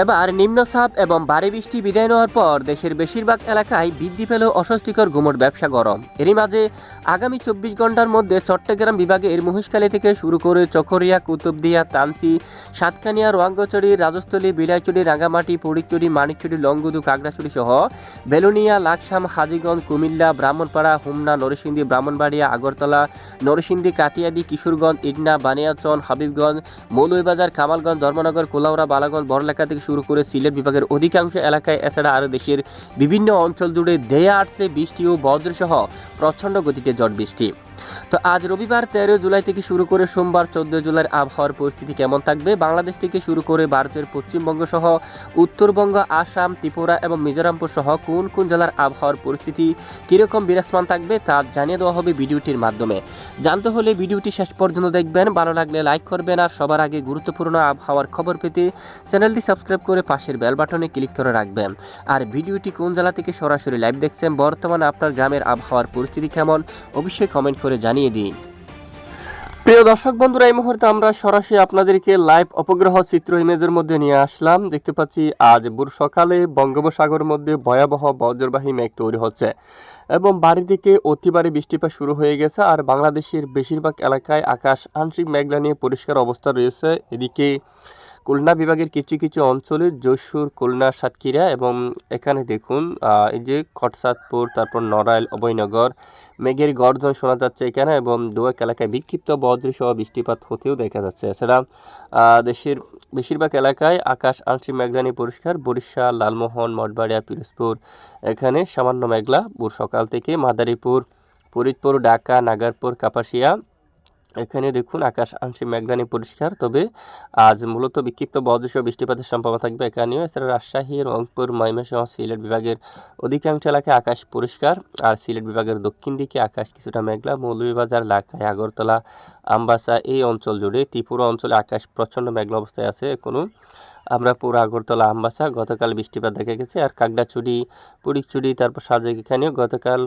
এবার নিম্নচাপ এবং ভারী বৃষ্টি বিদায় নেওয়ার পর দেশের বেশিরভাগ এলাকায় বৃদ্ধি পেল অস্বস্তিকর গুমট ব্যবসা গরম। এরই মাঝে আগামী চব্বিশ ঘণ্টার মধ্যে চট্টগ্রাম বিভাগের মহিষখালী থেকে শুরু করে চকরিয়া, কুতুবদিয়া তামসি সাতকানিয়া রোয়াঙ্গচড়ি রাজস্থলী, বিলাইচুড়ি, রাঙ্গামাটি পড়িকচুড়ি মানিকচুড়ি, লংগুদু কাগড়াছড়ি সহ বেলুনিয়া, লাকসাম, হাজিগঞ্জ, কুমিল্লা, ব্রাহ্মণপাড়া, হুমনা, নরসিংদী, ব্রাহ্মণবাড়িয়া, আগরতলা, নরসিংদী, কাটিয়াদি, কিশোরগঞ্জ, ইডনা, বানিয়াচন, হাবিবগঞ্জ, মৌলভীবাজার, কামালগঞ্জ, ধর্মনগর, কোলাউড়া, বালাগঞ্জ বড়লেখা থেকে শুরু করে সিলেট বিভাগের অধিকাংশ এলাকায়, এছাড়া আরও দেশের বিভিন্ন অঞ্চল জুড়ে দেয়া আসছে বৃষ্টি ও বজ্রসহ প্রচণ্ড গতিতে জট বৃষ্টি। তো আজ রবিবার তেরো জুলাই থেকে শুরু করে সোমবার চোদ্দ জুলাইয়ের আবহাওয়ার পরিস্থিতি কেমন থাকবে? বাংলাদেশ থেকে শুরু করে ভারতের পশ্চিমবঙ্গ সহ উত্তরবঙ্গ, আসাম, ত্রিপুরা এবং মিজোরামপুর সহ কোন কোন জেলার আবহাওয়ার পরিস্থিতি কীরকম বিরাজমান থাকবে তা জানিয়ে দেওয়া হবে ভিডিওটির মাধ্যমে। জানতে হলে ভিডিওটি শেষ পর্যন্ত দেখবেন, ভালো লাগলে লাইক করবেন আর সবার আগে গুরুত্বপূর্ণ আবহাওয়ার খবর পেতে চ্যানেলটি সাবস্ক্রাইব করে পাশের বেল বাটনে ক্লিক করে রাখবেন। আর ভিডিওটি কোন জেলা থেকে সরাসরি লাইভ দেখছেন, বর্তমানে আপনার গ্রামের আবহাওয়ার পরিস্থিতি কেমন, অবশ্যই কমেন্ট করে জানিয়ে দিন প্রিয় দর্শক বন্ধুরা, এই মুহূর্তে আমরা সরাসরি আপনাদেরকে লাইভ অপগ্রহ চিত্র ইমেজের মধ্যে নিয়ে আসলাম। দেখতে পাচ্ছি আজ ভোর সকালে বঙ্গোপসাগরের মধ্যে ভয়াবহ বজ্রবাহী মেঘ তৈরি হচ্ছে এবং বাড়ি থেকে অতিবারে বৃষ্টিপাত শুরু হয়ে গেছে আর বাংলাদেশের বেশিরভাগ এলাকায় আকাশ আংশিক মেঘলা নিয়ে পরিষ্কার অবস্থা রয়েছে। এদিকে খুলনা বিভাগের কিছু কিছু অঞ্চলে যশোর, খুলনা, সাতক্ষীরা এবং এখানে দেখুন এই যে খটসাদপুর তারপর নড়াইল, অভয়নগর, মেঘের গর্জন শোনা যাচ্ছে এখানে এবং দু-এক এলাকায় বিক্ষিপ্ত বজ্রসহ বৃষ্টিপাত হতেও দেখা যাচ্ছে। এছাড়া দেশের বেশিরভাগ এলাকায় আকাশ আংশিক মেঘলানি পরিষ্কার, বরিশাল, লালমোহন, মঠবাড়িয়া, পিরোজপুর, এখানে সামান্য মেঘলা। ভোর সকাল থেকে মাদারীপুর, ফরিদপুর, ঢাকা, নাগারপুর, কাপাসিয়া এখানে দেখুন, আকাশ আংশিক মেঘলানি পরিষ্কার, তবে আজ মূলত বিক্ষিপ্ত বজ্রসহ বৃষ্টিপাতের সম্ভাবনা থাকবে এখানেও। এছাড়া রাজশাহী, রংপুর, ময়মনসিংহ, সিলেট বিভাগের অধিকাংশ এলাকায় আকাশ পরিষ্কার, আর সিলেট বিভাগের দক্ষিণ দিকে আকাশ কিছুটা মেঘলা। মৌলভীবাজার লাখাই আগরতলা, আমবাসা এই অঞ্চল জুড়ে ত্রিপুরা অঞ্চলে আকাশ প্রচণ্ড মেঘলা অবস্থায় আছে। এখনও আমরা পুরো আগরতলা, আমবাসা, গতকাল বৃষ্টিপাত দেখা গেছে, আর কাকড়াছড়ি পুরিকচুড়ি তারপর সাজেক এখানেও গতকাল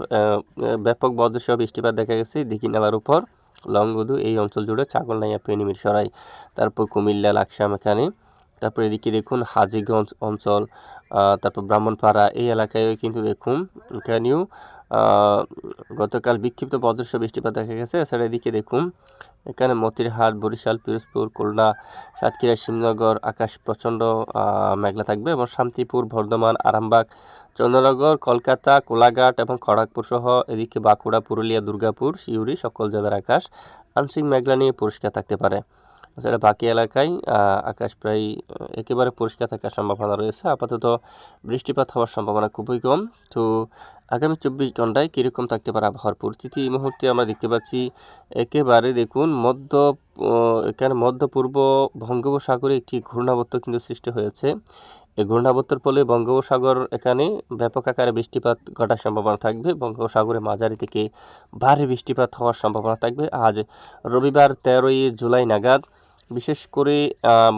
ব্যাপক বজ্রসহ বৃষ্টিপাত দেখা গেছে দিঘি নালার উপর। লংগদু এই অঞ্চল জুড়ে চাকলনাইয়া পেনিমির সরাই। তারপর কুমিল্লা, লাকসাম এখানে। তারপর এদিকে দেখুন হাজিগঞ্জ অঞ্চল তারপর ব্রাহ্মণপাড়া এই এলাকায় কিন্তু দেখুন আহ, গতকাল বিক্ষিপ্ত বজ্রসহ বৃষ্টিপাত দেখা গেছে। এছাড়া এদিকে দেখুন এখানে মতিরহাট বরিশাল পিরোজপুর খুলনা সাতক্ষীরা শিবনগর আকাশ প্রচণ্ড মেঘলা থাকবে এবং শান্তিপুর বর্ধমান আরামবাগ চন্দ্রনগর কলকাতা কোলাঘাট এবং খড়গপুর সহ এদিকে বাঁকুড়া পুরুলিয়া দুর্গাপুর সিউড়ি সকল জেলার আকাশ আংশিক মেঘলা নিয়ে পরিষ্কার থাকতে পারে। এছাড়া বাকি এলাকায় আকাশ প্রায় একেবারে পরিষ্কার থাকার সম্ভাবনা রয়েছে। আপাতত বৃষ্টিপাত হওয়ার সম্ভাবনা খুবই কম। তো আগামী চব্বিশ ঘন্টায় কীরকম থাকতে পারে আবহাওয়ার পরিস্থিতি? এই মুহূর্তে আমরা দেখতে পাচ্ছি, একেবারে দেখুন, মধ্য এখানে মধ্য পূর্ব বঙ্গোপসাগরে একটি ঘূর্ণাবর্ত কিন্তু সৃষ্টি হয়েছে। এই ঘূর্ণাবর্তের ফলে বঙ্গোপসাগর এখানে ব্যাপক আকারে বৃষ্টিপাত ঘটার সম্ভাবনা থাকবে। বঙ্গোপসাগরে মাঝারি থেকে ভারী বৃষ্টিপাত হওয়ার সম্ভাবনা থাকবে। আজ রবিবার তেরোই জুলাই নাগাদ বিশেষ করে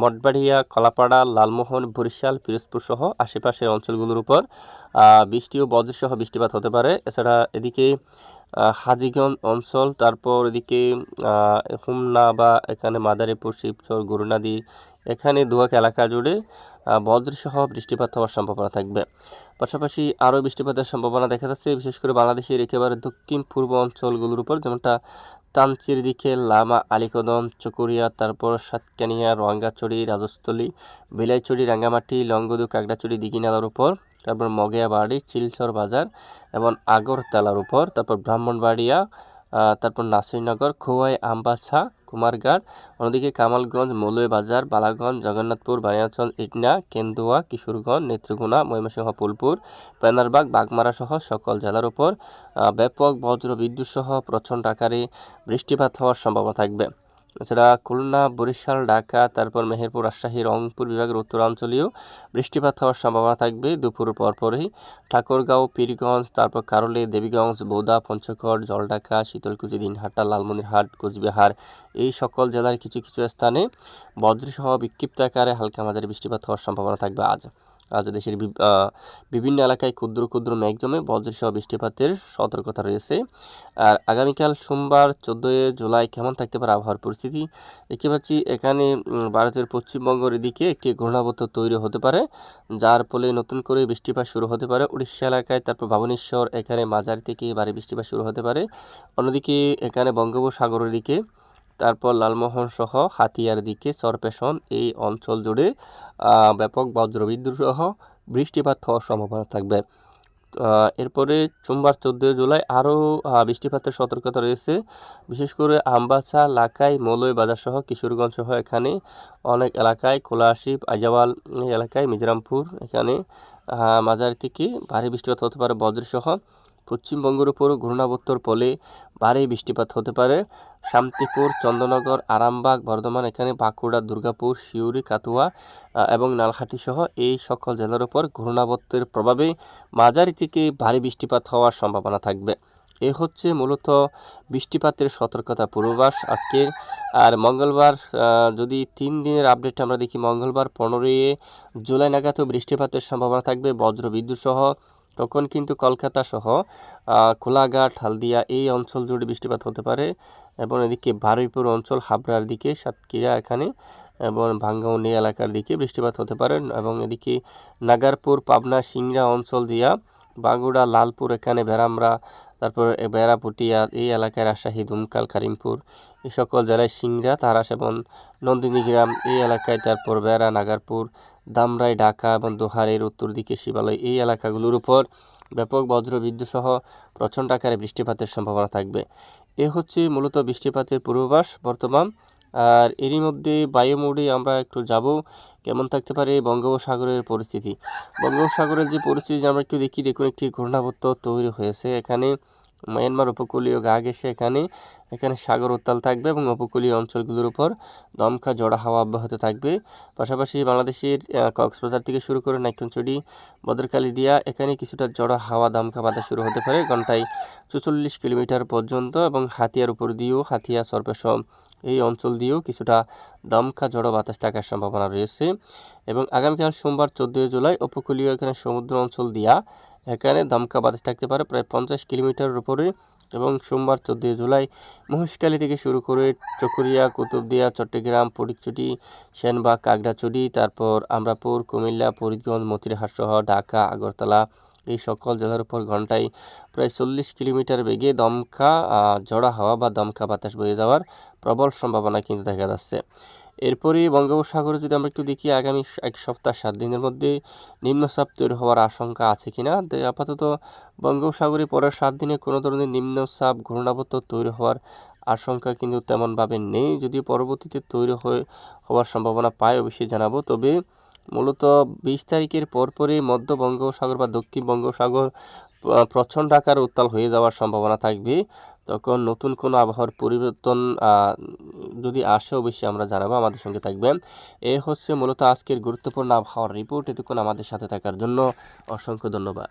মঠবাড়িয়া, কলাপাড়া, লালমোহন, বরিশাল, পিরোজপুর সহ আশেপাশের অঞ্চলগুলোর উপর বৃষ্টি ও বজ্রসহ বৃষ্টিপাত হতে পারে। এছাড়া এদিকে হাজিগঞ্জ অঞ্চল, তারপর এদিকে হুমনা বা এখানে মাদারীপুর, শিবচর, গুরুনাদি, এখানে দুয়াক এলাকা জুড়ে বজ্রসহ বৃষ্টিপাত হওয়ার সম্ভাবনা থাকবে। পাশাপাশি আরও বৃষ্টিপাতের সম্ভাবনা দেখা যাচ্ছে, বিশেষ করে বাংলাদেশের একেবারে দক্ষিণ পূর্ব অঞ্চলগুলোর উপর, যেমনটা তানচির দিকে লামা আলিকদম, চকুরিয়া, তারপর সাতকানিয়া, রঙ্গাচড়ি, রাজস্থলী, বিলাইচড়ি, রাঙ্গামাটি, লংগদু, কাকড়াচড়ি, দিঘিনালার উপর, তারপর মগেয়াবাড়ি, চিলচর বাজার এবং আগরতলার উপর, তারপর ব্রাহ্মণবাড়িয়া তারপর নাসিরনগর, খোয়াই, আমবাছা কুমারঘাট, অন্যদিকে কামালগঞ্জ, মৌলভীবাজার, বালাগঞ্জ, জগন্নাথপুর, বানিয়াচল, ইটনা, কেন্দুয়া, কিশোরগঞ্জ, নেত্রকোনা, ময়মনসিংহ ফুলপুর পেনারবাগ বাগমারা সহ সকল জেলার উপর ব্যাপক বজ্র বিদ্যুৎ সহ প্রচণ্ড আকারে বৃষ্টিপাত হওয়ার সম্ভাবনা থাকবে। এছাড়া খুলনা, বরিশাল, ঢাকা, তারপর মেহেরপুর, রাজশাহী, রংপুর বিভাগের উত্তরাঞ্চলীয় বৃষ্টিপাত হওয়ার সম্ভাবনা থাকবে দুপুর পরপরই ঠাকুরগাঁও, পীরগঞ্জ, তারপর কারলে, দেবীগঞ্জ, বৌদা, পঞ্চগড়, জলঢাকা, শীতলকুচি, দিনহাটা, লালমনিরহাট, কোচবিহার এই সকল জেলার কিছু কিছু স্থানে বজ্রসহ বিক্ষিপ্ত আকারে হালকা মাঝারি বৃষ্টিপাত হওয়ার সম্ভাবনা থাকবে আজ। আজ দেশের বিভিন্ন এলাকায় ক্ষুদ্র ক্ষুদ্র মেঘ জমে বজ্রসহ বৃষ্টিপাতের সতর্কতা রয়েছে। আর আগামীকাল সোমবার চোদ্দোই জুলাই কেমন থাকতে পারে আবহাওয়ার পরিস্থিতি? দেখতে পাচ্ছি এখানে ভারতের পশ্চিমবঙ্গের দিকে একটি ঘূর্ণাবর্ত তৈরি হতে পারে, যার ফলে নতুন করে বৃষ্টিপাত শুরু হতে পারে। উড়িষ্যা এলাকায়, তারপর ভুবনেশ্বর, এখানে মাঝারি থেকে ভারী বৃষ্টিপাত শুরু হতে পারে। অন্যদিকে এখানে বঙ্গোপসাগরের দিকে তারপর লালমোহন সহ হাতিয়ার দিকে সরপেশন এই অঞ্চল জুড়ে ব্যাপক বজ্রবিদ্যুৎ সহ বৃষ্টিপাত হওয়ার সম্ভাবনা থাকবে। এরপরে সোমবার চোদ্দোই জুলাই আরও বৃষ্টিপাতের সতর্কতা রয়েছে। বিশেষ করে আমবাসা লাকাই মৌলই বাজার সহ কিশোরগঞ্জ সহ এখানে অনেক এলাকায় কোলাশিপ আজাওয়াল এলাকায় মিজরামপুর এখানে মাঝারি থেকে ভারী বৃষ্টিপাত হতে পারে বজ্রসহ। পশ্চিমবঙ্গের উপর ঘূর্ণাবর্তর ফলে ভারী বৃষ্টিপাত হতে পারে। শান্তিপুর চন্দ্রনগর আরামবাগ, বর্ধমান, এখানে বাঁকুড়া, দুর্গাপুর, সিউড়ি কাতুয়া এবং নালহাটি সহ এই সকল জেলার উপর ঘূর্ণাবর্তের প্রভাবে মাঝারি থেকে ভারী বৃষ্টিপাত হওয়ার সম্ভাবনা থাকবে। এ হচ্ছে মূলত বৃষ্টিপাতের সতর্কতা পূর্বাভাস আজকের আর মঙ্গলবার যদি তিন দিনের আপডেট আমরা দেখি, মঙ্গলবার পনেরোই জুলাই নাগাদও বৃষ্টিপাতের সম্ভাবনা থাকবে। বজ্র বিদ্যুৎ সহ তখন কিন্তু কলকাতা সহ কোলাঘাট, হালদিয়া এই অঞ্চল জুড়ে বৃষ্টিপাত হতে পারে এবং এদিকে বারুইপুর অঞ্চল, হাবড়ার দিকে, সাতক্ষীরা এখানে এবং ভাঙ্গাউনি এলাকার দিকে বৃষ্টিপাত হতে পারে এবং এদিকে নাগারপুর, পাবনা, সিংড়া অঞ্চল দিয়া বাগুড়া লালপুর, এখানে বেরামরা তারপর বেড়াপুটিয়া এই এলাকায় রাজশাহী, দুমকাল, কারিমপুর, এই সকল জেলায় সিংড়া তারাস এবং নন্দিনীগ্রাম এই এলাকায় তারপর বেড়া নাগারপুর, দামরাই, ঢাকা এবং দোহারের উত্তর দিকে শিবালয়, এই এলাকাগুলোর উপর ব্যাপক বজ্রবিদ্যুৎ সহ প্রচণ্ড আকারে বৃষ্টিপাতের সম্ভাবনা থাকবে। এ হচ্ছে মূলত বৃষ্টিপাতের পূর্বাভাস বর্তমান। আর এরই মধ্যে বায়ুমোডে আমরা একটু যাব। কেমন থাকতে পারে বঙ্গোপসাগরের পরিস্থিতি? বঙ্গোপসাগরের যে পরিস্থিতি আমরা একটু দেখি, দেখুন একটি ঘূর্ণাবর্ত তৈরি হয়েছে। এখানে মায়ানমার উপকূলীয় গা ঘেঁষে এখানে এখানে সাগর উত্তাল থাকবে এবং উপকূলীয় অঞ্চলগুলোর উপর দমকা জোড়া হাওয়া অব্যাহত থাকবে। পাশাপাশি বাংলাদেশের কক্সবাজার থেকে শুরু করে নাইকনচুরি বদরকালী দিয়া এখানে কিছুটা জড়ো হাওয়া দমকা বাতাস শুরু হতে পারে ঘন্টায় চুচল্লিশ কিলোমিটার পর্যন্ত এবং হাতিয়ার উপর দিয়েও হাতিয়া সর্পেশম এই অঞ্চল দিয়েও কিছুটা দমকা জড়ো বাতাস থাকার সম্ভাবনা রয়েছে এবং আগামীকাল সোমবার চোদ্দোই জুলাই উপকূলীয় এখানে সমুদ্র অঞ্চল দিয়া এখানে দমকা বাতাস থাকতে পারে প্রায় পঞ্চাশ কিলোমিটারের উপরে এবং সোমবার চোদ্দোই জুলাই মহেশখালী থেকে শুরু করে চকরিয়া, কুতুবদিয়া, চট্টগ্রাম ফটিকচুটি সেনবাগ কাগড়াছড়ি তারপর আমরাপুর, কুমিল্লা, ফরিদগঞ্জ, মতিরহাট ঢাকা, আগরতলা এই সকল জেলার উপর ঘন্টায় প্রায় চল্লিশ কিলোমিটার বেগে দমকা ঝড়া হাওয়া বা দমকা বাতাস বয়ে যাওয়ার প্রবল সম্ভাবনা কিন্তু দেখা যাচ্ছে। এরপরই বঙ্গোপসাগরে যদি আমরা একটু দেখি, আগামী এক সপ্তাহ সাত দিনের মধ্যে নিম্নচাপ তৈরি হওয়ার আশঙ্কা আছে কিনা আপাতত বঙ্গোপসাগরে পরের সাত দিনে কোনো ধরনের নিম্নচাপ ঘূর্ণাবর্ত তৈরি হওয়ার আশঙ্কা কিন্তু তেমনভাবে নেই। যদিও পরবর্তীতে তৈরি হয়ে, হওয়ার সম্ভাবনা পায় অবশ্যই জানাব। তবে মূলত বিশ তারিখের পরপরই মধ্য বঙ্গোপসাগর বা দক্ষিণ বঙ্গোপসাগর প্রচণ্ড আকার উত্তাল হয়ে যাওয়ার সম্ভাবনা থাকবে। তখন নতুন কোনো আবহাওয়ার পরিবর্তন যদি আসে অবশ্যই আমরা জানাব, আমাদের সঙ্গে থাকবেন। এ হচ্ছে মূলত আজকের গুরুত্বপূর্ণ আবহাওয়ার রিপোর্ট। এতক্ষণ আমাদের সাথে থাকার জন্য অসংখ্য ধন্যবাদ।